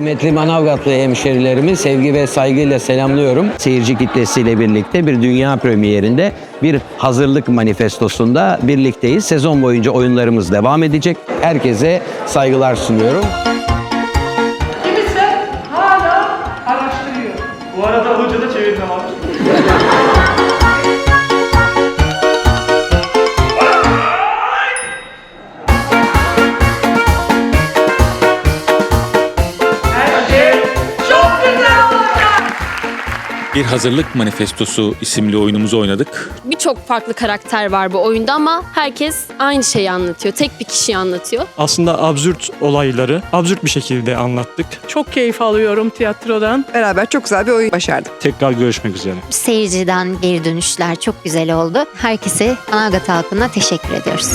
Kıymetli Manavgatlı hemşerilerimi sevgi ve saygıyla selamlıyorum. Seyirci kitlesiyle birlikte bir dünya premierinde bir hazırlık manifestosunda birlikteyiz. Sezon boyunca oyunlarımız devam edecek. Herkese saygılar sunuyorum. Kimisi hala araştırıyor. Bu arada hoca da çevirme var. Bir hazırlık manifestosu isimli oyunumuzu oynadık. Birçok farklı karakter var bu oyunda ama herkes aynı şeyi anlatıyor. Tek bir kişiyi anlatıyor. aslında absürt olayları absürt bir şekilde anlattık. Çok keyif alıyorum tiyatrodan. Beraber çok güzel bir oyun başardık. Tekrar görüşmek üzere. Seyirciden geri dönüşler çok güzel oldu. Herkese Manavgat halkına teşekkür ediyoruz.